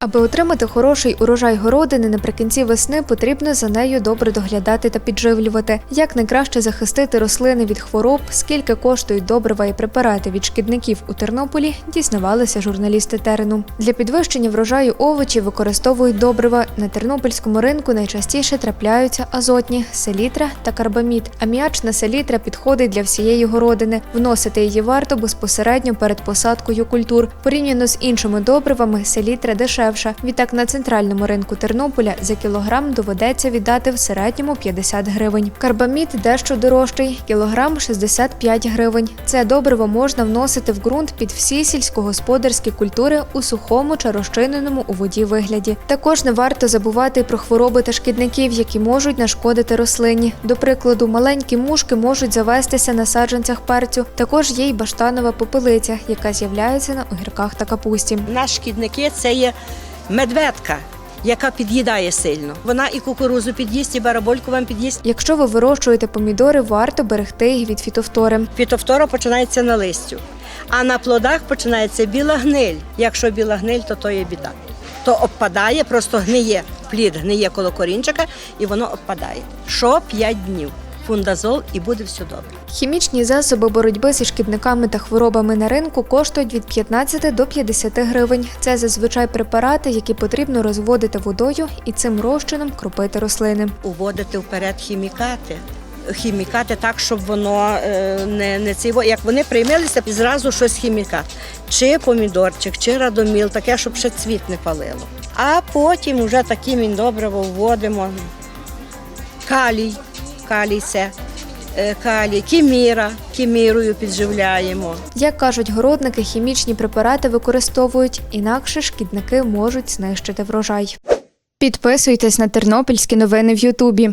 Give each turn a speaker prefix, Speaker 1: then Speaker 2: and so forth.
Speaker 1: Аби отримати хороший урожай городини наприкінці весни, потрібно за нею добре доглядати та підживлювати. Як найкраще захистити рослини від хвороб, скільки коштують добрива і препарати від шкідників у Тернополі, дізнавалися журналісти терену. Для підвищення врожаю овочів використовують добрива. На тернопільському ринку найчастіше трапляються азотні селітра та карбамід. Аміачна селітра підходить для всієї городини. Вносити її варто безпосередньо перед посадкою культур. Порівняно з іншими добривами, селітра дешевша. Відтак на центральному ринку Тернополя за кілограм доведеться віддати в середньому 50 гривень. Карбамід дещо дорожчий кілограм 65 гривень. Це добриво можна вносити в ґрунт під всі сільськогосподарські культури у сухому чи розчиненому у воді вигляді. Також не варто забувати про хвороби та шкідників, які можуть нашкодити рослині. До прикладу, маленькі мушки можуть завестися на саджанцях перцю. Також є й баштанова попелиця, яка з'являється на огірках та капусті.
Speaker 2: Наші шкідники це є медведка, яка під'їдає сильно. Вона і кукурузу під'їсть, і барабольку вам під'їсть.
Speaker 1: Якщо ви вирощуєте помідори, варто берегти їх від фітофтори.
Speaker 2: Фітофтора починається на листю, а на плодах починається біла гниль. Якщо біла гниль, то то є біда. То обпадає, просто гниє. Плід гниє коло корінчика і воно обпадає. Що 5 днів. Фундазол і буде все добре.
Speaker 1: Хімічні засоби боротьби зі шкідниками та хворобами на ринку коштують від 15 до 50 гривень. Це зазвичай препарати, які потрібно розводити водою і цим розчином кропити рослини.
Speaker 2: Уводити вперед хімікати. Хімікати так, щоб воно е, не, не ціво. Як вони приймалися, і зразу щось хімікат. Чи помідорчик, чи радоміл, таке, щоб ще цвіт не палило. А потім вже таким міндобриво вводимо калій, калій це, е, калій, кіміра, кімірою підживляємо.
Speaker 1: Як кажуть городники, хімічні препарати використовують, інакше шкідники можуть знищити врожай. Підписуйтесь на тернопільські новини в Ютубі.